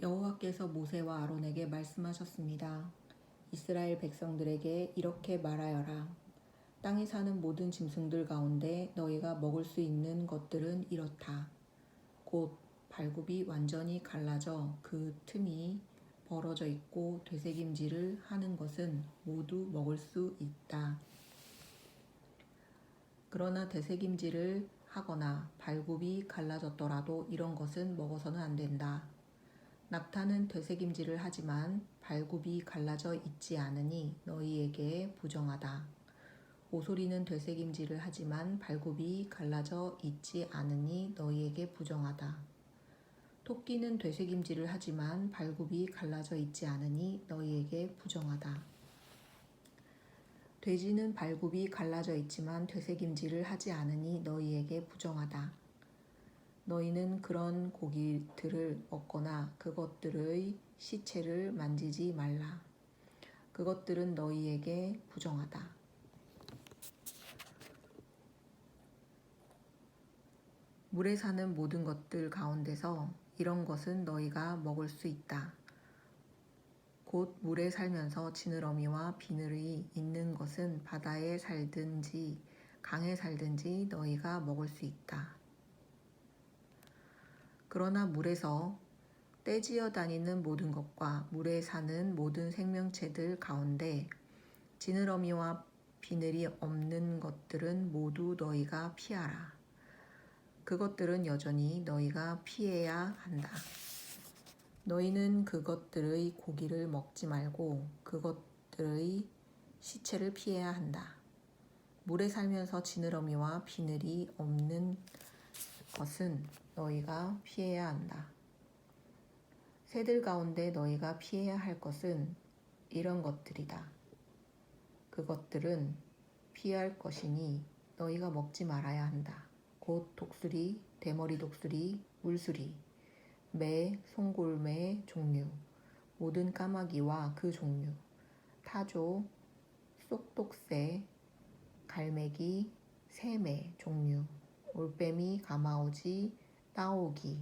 여호와께서 모세와 아론에게 말씀하셨습니다. 이스라엘 백성들에게 이렇게 말하여라. 땅에 사는 모든 짐승들 가운데 너희가 먹을 수 있는 것들은 이렇다. 곧 발굽이 완전히 갈라져 그 틈이 벌어져 있고 되새김질을 하는 것은 모두 먹을 수 있다. 그러나 되새김질을 하거나 발굽이 갈라졌더라도 이런 것은 먹어서는 안 된다. 낙타는 되새김질을 하지만 발굽이 갈라져 있지 않으니 너희에게 부정하다. 오소리는 되새김질을 하지만 발굽이 갈라져 있지 않으니 너희에게 부정하다. 토끼는 되새김질을 하지만 발굽이 갈라져 있지 않으니 너희에게 부정하다. 돼지는 발굽이 갈라져 있지만 되새김질을 하지 않으니 너희에게 부정하다. 너희는 그런 고기들을 먹거나 그것들의 시체를 만지지 말라. 그것들은 너희에게 부정하다. 물에 사는 모든 것들 가운데서 이런 것은 너희가 먹을 수 있다. 곧 물에 살면서 지느러미와 비늘이 있는 것은 바다에 살든지 강에 살든지 너희가 먹을 수 있다. 그러나 물에서 떼지어 다니는 모든 것과 물에 사는 모든 생명체들 가운데 지느러미와 비늘이 없는 것들은 모두 너희가 피하라. 그것들은 여전히 너희가 피해야 한다. 너희는 그것들의 고기를 먹지 말고 그것들의 시체를 피해야 한다. 물에 살면서 지느러미와 비늘이 없는 것은 너희가 피해야 한다. 새들 가운데 너희가 피해야 할 것은 이런 것들이다. 그것들은 피할 것이니 너희가 먹지 말아야 한다. 곧 독수리, 대머리 독수리, 물수리, 매, 송골매 종류, 모든 까마귀와 그 종류, 타조, 쏙독새, 갈매기, 새매 종류, 올빼미, 가마오지, 따오기,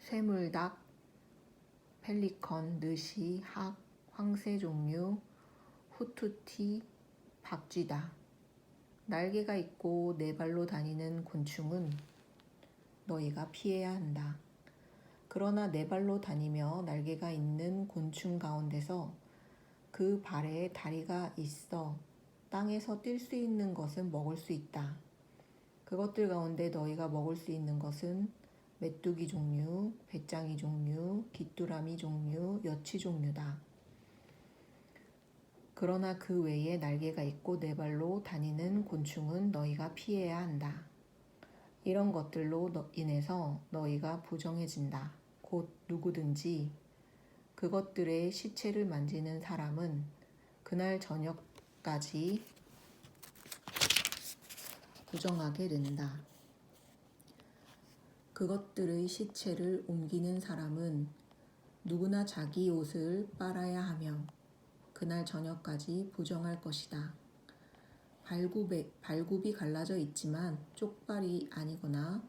쇠물닭, 펠리컨, 느시, 학, 황새 종류, 후투티, 박쥐다. 날개가 있고 네 발로 다니는 곤충은 너희가 피해야 한다. 그러나 네 발로 다니며 날개가 있는 곤충 가운데서 그 발에 다리가 있어 땅에서 뛸 수 있는 것은 먹을 수 있다. 그것들 가운데 너희가 먹을 수 있는 것은 메뚜기 종류, 배짱이 종류, 귀뚜라미 종류, 여치 종류다. 그러나 그 외에 날개가 있고 네 발로 다니는 곤충은 너희가 피해야 한다. 이런 것들로 너- 인해서 너희가 부정해진다. 곧 누구든지 그것들의 시체를 만지는 사람은 그날 저녁까지 부정하게 된다. 그것들의 시체를 옮기는 사람은 누구나 자기 옷을 빨아야 하며 그날 저녁까지 부정할 것이다. 발굽에, 발굽이 갈라져 있지만 쪽발이 아니거나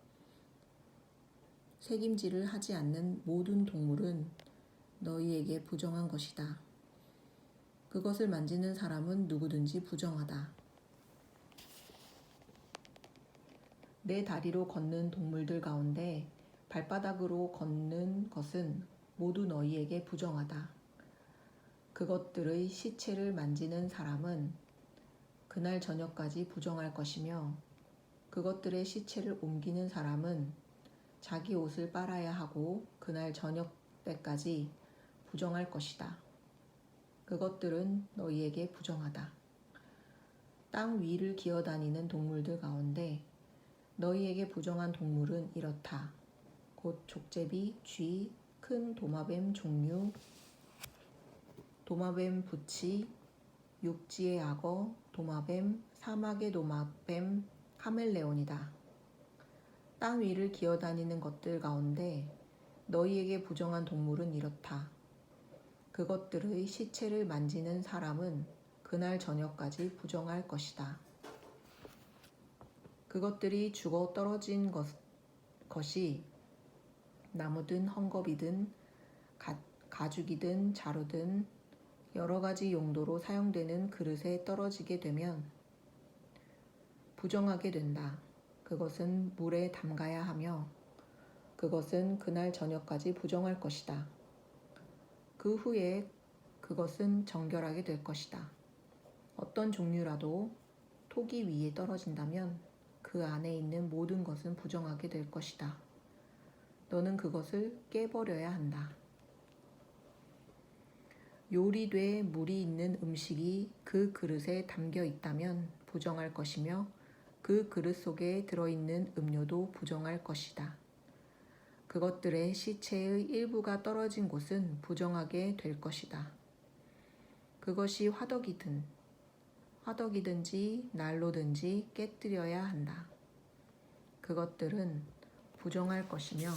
색임질을 하지 않는 모든 동물은 너희에게 부정한 것이다. 그것을 만지는 사람은 누구든지 부정하다. 내 다리로 걷는 동물들 가운데 발바닥으로 걷는 것은 모두 너희에게 부정하다. 그것들의 시체를 만지는 사람은 그날 저녁까지 부정할 것이며 그것들의 시체를 옮기는 사람은 자기 옷을 빨아야 하고 그날 저녁 때까지 부정할 것이다. 그것들은 너희에게 부정하다. 땅 위를 기어다니는 동물들 가운데 너희에게 부정한 동물은 이렇다. 곧 족제비, 쥐, 큰 도마뱀 종류, 도마뱀 부치, 육지의 악어, 도마뱀, 사막의 도마뱀, 카멜레온이다. 땅 위를 기어다니는 것들 가운데 너희에게 부정한 동물은 이렇다. 그것들의 시체를 만지는 사람은 그날 저녁까지 부정할 것이다. 그것들이 죽어 떨어진 것, 것이 나무든 헝겊이든 가, 가죽이든 자루든 여러 가지 용도로 사용되는 그릇에 떨어지게 되면 부정하게 된다. 그것은 물에 담가야 하며 그것은 그날 저녁까지 부정할 것이다. 그 후에 그것은 정결하게 될 것이다. 어떤 종류라도 토기 위에 떨어진다면 그 안에 있는 모든 것은 부정하게 될 것이다. 너는 그것을 깨버려야 한다. 요리돼 물이 있는 음식이 그 그릇에 담겨 있다면 부정할 것이며 그 그릇 속에 들어있는 음료도 부정할 것이다. 그것들의 시체의 일부가 떨어진 곳은 부정하게 될 것이다. 그것이 화덕이든 화덕이든지 난로든지 깨뜨려야 한다. 그것들은 부정할 것이며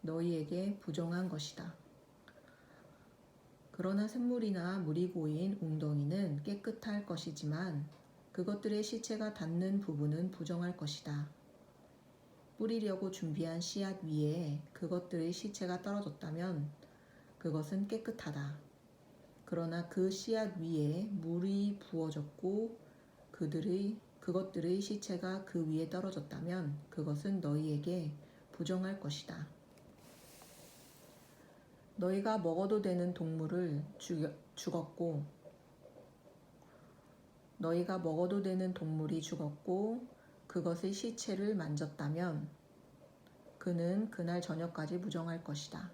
너희에게 부정한 것이다. 그러나 샘물이나 물이 고인 웅덩이는 깨끗할 것이지만 그것들의 시체가 닿는 부분은 부정할 것이다. 뿌리려고 준비한 씨앗 위에 그것들의 시체가 떨어졌다면 그것은 깨끗하다. 그러나 그 씨앗 위에 물 이 부어졌고 그들의 그것들의 시체가 그 위에 떨어졌다면 그것은 너희에게 부정할 것이다. 너희가 먹어도 되는 동물을 죽여, 죽었고 너희가 먹어도 되는 동물이 죽었고 그것의 시체를 만졌다면 그는 그날 저녁까지 부정할 것이다.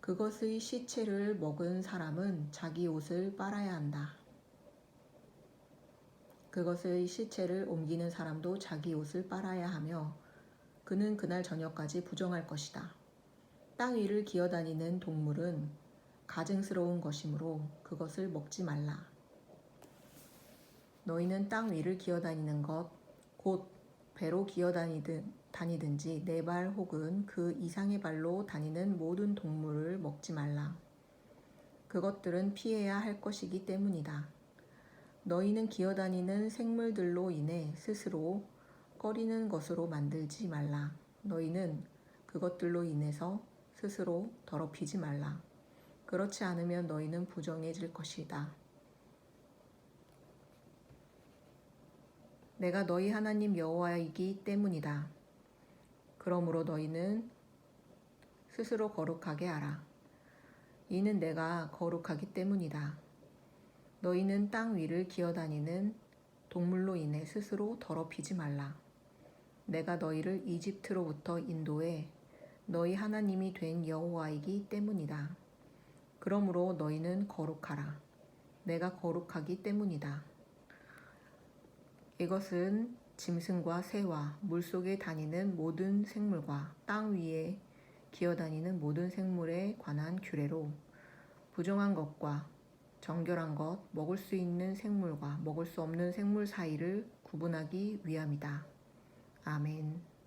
그것의 시체를 먹은 사람은 자기 옷을 빨아야 한다. 그것의 시체를 옮기는 사람도 자기 옷을 빨아야 하며 그는 그날 저녁까지 부정할 것이다. 땅 위를 기어다니는 동물은 가증스러운 것이므로 그것을 먹지 말라. 너희는 땅 위를 기어다니는 것, 곧 배로 기어다니든 다니든지 네 발 혹은 그 이상의 발로 다니는 모든 동물을 먹지 말라. 그것들은 피해야 할 것이기 때문이다. 너희는 기어다니는 생물들로 인해 스스로 꺼리는 것으로 만들지 말라. 너희는 그것들로 인해서 스스로 더럽히지 말라. 그렇지 않으면 너희는 부정해질 것이다. 내가 너희 하나님 여호와이기 때문이다. 그러므로 너희는 스스로 거룩하게 하라. 이는 내가 거룩하기 때문이다. 너희는 땅 위를 기어다니는 동물로 인해 스스로 더럽히지 말라. 내가 너희를 이집트로부터 인도해 너희 하나님이 된 여호와이기 때문이다. 그러므로 너희는 거룩하라. 내가 거룩하기 때문이다. 이것은 짐승과 새와 물속에 다니는 모든 생물과 땅 위에 기어다니는 모든 생물에 관한 규례로 부정한 것과 정결한 것, 먹을 수 있는 생물과 먹을 수 없는 생물 사이를 구분하기 위함이다. 아멘.